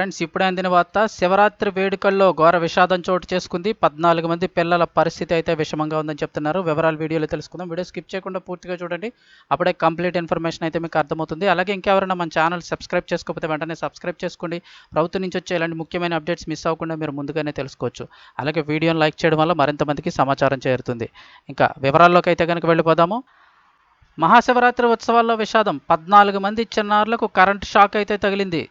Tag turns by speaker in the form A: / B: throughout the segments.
A: Friends ఇప్పుడే అందిన వార్త శివరాత్రి వేడుకల్లో ఘోర విషాదం చోటు చేసుకుంది. పద్నాలుగు మంది పిల్లల పరిస్థితి అయితే విషమంగా ఉందని చెప్తున్నారు. వివరాలు వీడియోలో తెలుసుకుందాం. వీడియో స్కిప్ చేయకుండా పూర్తిగా చూడండి. అప్పుడే కంప్లీట్ ఇన్ఫర్మేషన్ అయితే మీకు అర్థమవుతుంది. అలాగే ఇంకెవరైనా మన ఛానల్ సబ్స్క్రైబ్ చేసుకోకపోతే వెంటనే సబ్స్క్రైబ్ చేసుకోండి. ప్రభుత్వం నుంచి వచ్చే ఇలాంటి ముఖ్యమైన అప్డేట్స్ మిస్ అవ్వకుండా మీరు ముందుగానే తెలుసుకోవచ్చు. అలాగే వీడియోని లైక్ చేయడం వల్ల మరింత మందికి సమాచారం చేరుతుంది. ఇంకా వివరాల్లోకి అయితే కనుక వెళ్ళిపోదాము. మహాశివరాత్రి ఉత్సవాల్లో విషాదం. పద్నాలుగు మంది చిన్నారులకు కరెంట్ షాక్ అయితే తగిలింది.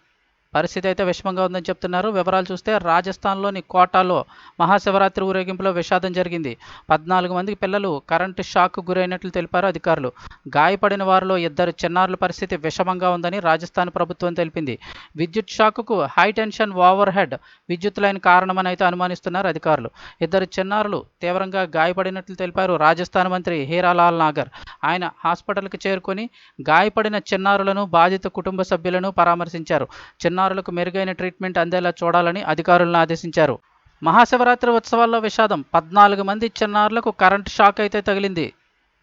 A: పరిస్థితి అయితే విషమంగా ఉందని చెప్తున్నారు. వివరాలు చూస్తే రాజస్థాన్లోని కోటాలో మహాశివరాత్రి ఊరేగింపులో విషాదం జరిగింది. పద్నాలుగు మంది పిల్లలు కరెంటు షాక్ గురైనట్లు తెలిపారు అధికారులు. గాయపడిన వారిలో ఇద్దరు చిన్నారుల పరిస్థితి విషమంగా ఉందని రాజస్థాన్ ప్రభుత్వం తెలిపింది. విద్యుత్ షాక్కు హై టెన్షన్ ఓవర్ హెడ్ విద్యుత్ లైన్ కారణమని అయితే అనుమానిస్తున్నారు అధికారులు. ఇద్దరు చిన్నారులు తీవ్రంగా గాయపడినట్లు తెలిపారు రాజస్థాన్ మంత్రి హీరాలాల్ నాగర్. ఆయన హాస్పిటల్కి చేరుకొని గాయపడిన చిన్నారులను బాధిత కుటుంబ సభ్యులను పరామర్శించారు. చిన్నారులకు మెరుగైన ట్రీట్మెంట్ అందేలా చూడాలని అధికారులను ఆదేశించారు. మహాశివరాత్రి ఉత్సవాల్లో విషాదం. పద్నాలుగు మంది చిన్నారులకు కరెంట్ షాక్ అయితే తగిలింది.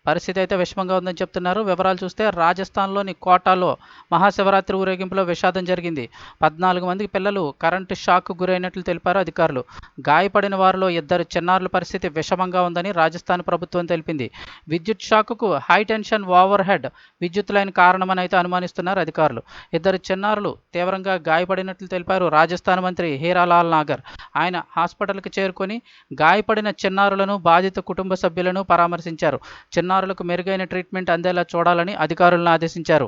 A: పరిస్థితి అయితే విషమంగా ఉందని చెప్తున్నారు. వివరాలు చూస్తే రాజస్థాన్లోని కోటాలో మహాశివరాత్రి ఊరేగింపులో విషాదం జరిగింది. పద్నాలుగు మంది పిల్లలు కరెంటు షాక్ గురైనట్లు తెలిపారు అధికారులు. గాయపడిన వారిలో ఇద్దరు చిన్నారుల పరిస్థితి విషమంగా ఉందని రాజస్థాన్ ప్రభుత్వం తెలిపింది. విద్యుత్ షాక్కు హై టెన్షన్ ఓవర్ హెడ్ విద్యుత్ లైన్ కారణమని అయితే అనుమానిస్తున్నారు అధికారులు. ఇద్దరు చిన్నారులు తీవ్రంగా గాయపడినట్లు తెలిపారు రాజస్థాన్ మంత్రి హీరాలాల్ నాగర్. ఆయన హాస్పిటల్కి చేరుకొని గాయపడిన చిన్నారులను బాధిత కుటుంబ సభ్యులను పరామర్శించారు. చిన్నారులకు మెరుగైన ట్రీట్మెంట్ అందేలా చూడాలని అధికారులను ఆదేశించారు.